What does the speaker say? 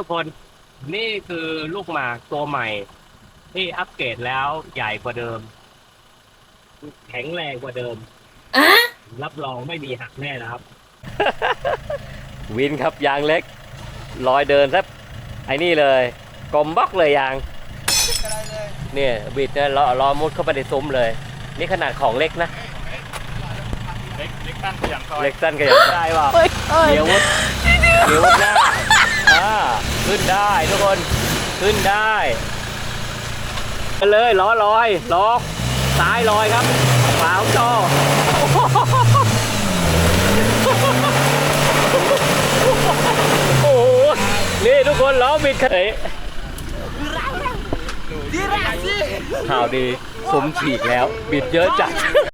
ทุกคนนี่คือลูกหมากตัวใหม่ ที่อัปเกรดแล้วใหญ่กว่าเดิม แข็งแรงกว่าเดิม อะรับรองไม่มีหักแน่นะครับ วินครับยางเล็กลอยเดินแทบไอ้นี่เลยกลมบล็อกเลยยางเนี่ยบิดเนี่ยล้อล้อมุดเข้าไปในซุ้มเลย นี่ขนาดของเล็กนะ เล็กเล็กตั้งขยันซอยเล็กสั้นก็ยังได้ว่าเฮ้ยเฮ้ยเดี๋ยววุดเดี๋ยววุดหน้าอ่าขึ้ นได้ทุกคนขึ้นได้ไปเลยล้อลอยล้อซ้ายลอยครับขวาวจอโอ้โหนี่ทุกคนล้อบิดขนาดนี้ข่าวดีสมฉีกแล้ว บิดเยอะจัด